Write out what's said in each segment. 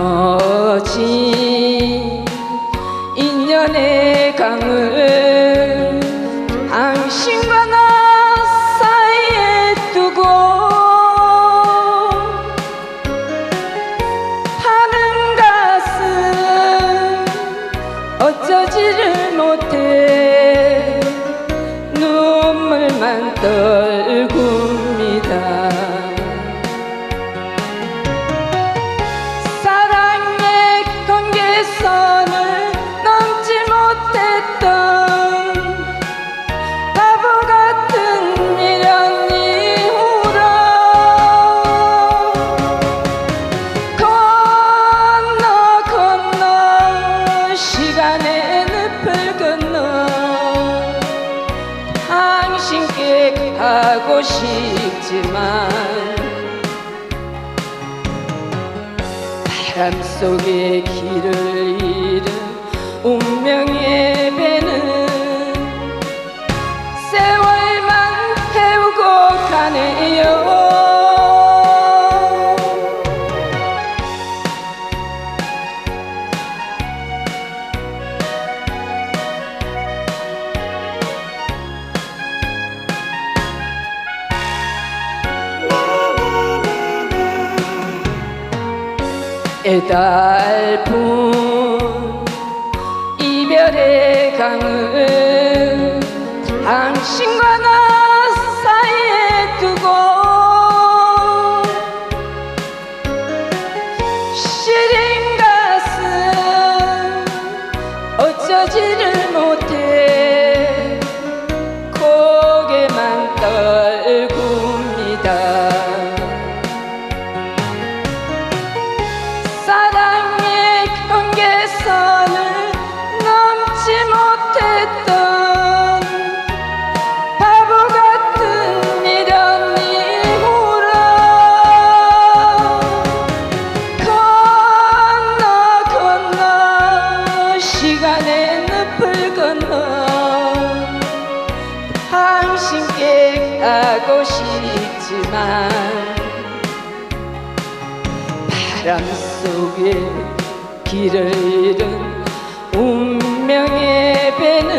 끊어진 인연의 강을 시간의 늪을 건너 당신께 가고 싶지만 바람 속에 길을 애달픈 이별의 강을 당신과 나 사이에 두고 시린 가슴 어쩌지를 못해 고개만 떨굽니다 가고 싶지만 바람 속에 길을 잃은 운명의 배는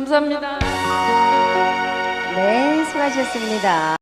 감사합니다. 네, 수고하셨습니다.